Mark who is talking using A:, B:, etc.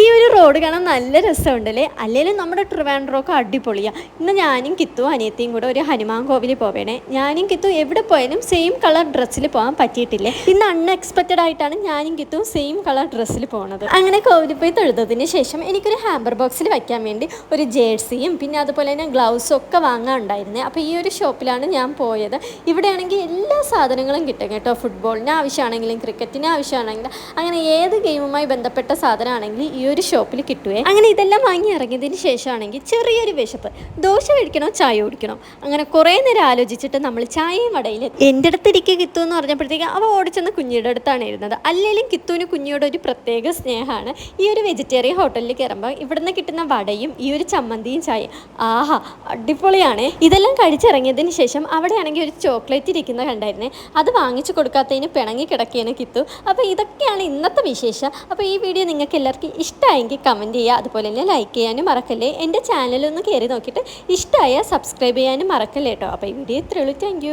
A: ഈ ഒരു റോഡ് കാണാൻ നല്ല രസമുണ്ടല്ലേ? അല്ലെങ്കിലും നമ്മുടെ ട്രിവാൻഡ്രോക്ക് അടിപൊളിയാ. ഇന്ന് ഞാനും കിത്തു അനിയത്തിയും കൂടെ ഒരു ഹനുമാൻ കോവിലിൽ പോവേണേ. ഞാനും കിത്തു എവിടെ പോയാലും സെയിം കളർ ഡ്രസ്സിൽ പോകാൻ പറ്റിയിട്ടില്ലേ? ഇന്ന് അൺഎക്സ്പെക്റ്റഡ് ആയിട്ടാണ് ഞാനും കിത്തു സെയിം കളർ ഡ്രസ്സിൽ പോണത്. അങ്ങനെ കോവിലിൽ പോയി തൊഴുതതിന് ശേഷം എനിക്കൊരു ഹാമ്പർ ബോക്സിൽ വയ്ക്കാൻ വേണ്ടി ഒരു ജേഴ്സിയും പിന്നെ അതുപോലെ തന്നെ ഗ്ലൗസും ഒക്കെ വാങ്ങാനുണ്ടായിരുന്നേ. അപ്പോൾ ഈ ഒരു ഷോപ്പിലാണ് ഞാൻ പോയത്. ഇവിടെയാണെങ്കിൽ എല്ലാ സാധനങ്ങളും കിട്ടും കേട്ടോ. ഫുട്ബോളിന് ആവശ്യമാണെങ്കിലും ക്രിക്കറ്റിന് ആവശ്യമാണെങ്കിലും അങ്ങനെ ഏത് ഗെയിമുമായി ബന്ധപ്പെട്ട സാധനമാണെങ്കിലും ഈ ഒരു ഷോപ്പിൽ കിട്ടുവേ. അങ്ങനെ ഇതെല്ലാം വാങ്ങി ഇറങ്ങിയതിന് ശേഷമാണെങ്കിൽ ചെറിയൊരു വിശപ്പ്. ദോശ കഴിക്കണോ ചായ കുടിക്കണോ? അങ്ങനെ കുറേ നേരം ആലോചിച്ചിട്ട് നമ്മൾ ചായയും വടയിൽ എന്റെ അടുത്ത് ഇരിക്കുക കിത്തു എന്ന് പറഞ്ഞപ്പോഴത്തേക്ക് അവ ഓടിച്ചെന്ന് കുഞ്ഞിയുടെ അടുത്താണ് ഇരുന്നത്. അല്ലെങ്കിലും കിത്തുവിന് കുഞ്ഞിയോട് ഒരു പ്രത്യേക സ്നേഹമാണ്. ഈ ഒരു വെജിറ്റേറിയൻ ഹോട്ടലിൽ കയറുമ്പോൾ ഇവിടുന്ന് കിട്ടുന്ന വടയും ഈ ഒരു ചമ്മന്തിയും ചായ ആഹാ അടിപൊളിയാണ്. ഇതെല്ലാം കഴിച്ചിറങ്ങിയതിന് ശേഷം അവിടെയാണെങ്കിൽ ഒരു ചോക്ലേറ്റ് ഇരിക്കുന്ന കണ്ടായിരുന്നേ. അത് വാങ്ങിച്ചു കൊടുക്കാത്തതിന് പിണങ്ങി കിടക്കുകയാണ് കിത്തു അപ്പോൾ ഇതൊക്കെയാണ് ഇന്നത്തെ വിശേഷം. അപ്പോൾ ഈ വീഡിയോ നിങ്ങൾക്ക് എല്ലാവർക്കും ഇഷ്ടമായെങ്കിൽ കമന്റ് ചെയ്യുക. അതുപോലെ തന്നെ ലൈക്ക് ചെയ്യാനും മറക്കല്ലേ. എന്റെ ചാനലൊന്ന് കയറി നോക്കിയിട്ട് ഇഷ്ടമായാൽ സബ്സ്ക്രൈബ് ചെയ്യാനും മറക്കല്ലേ കേട്ടോ അപ്പോൾ ഈ വീഡിയോ ഇത്രയുള്ളൂ താങ്ക്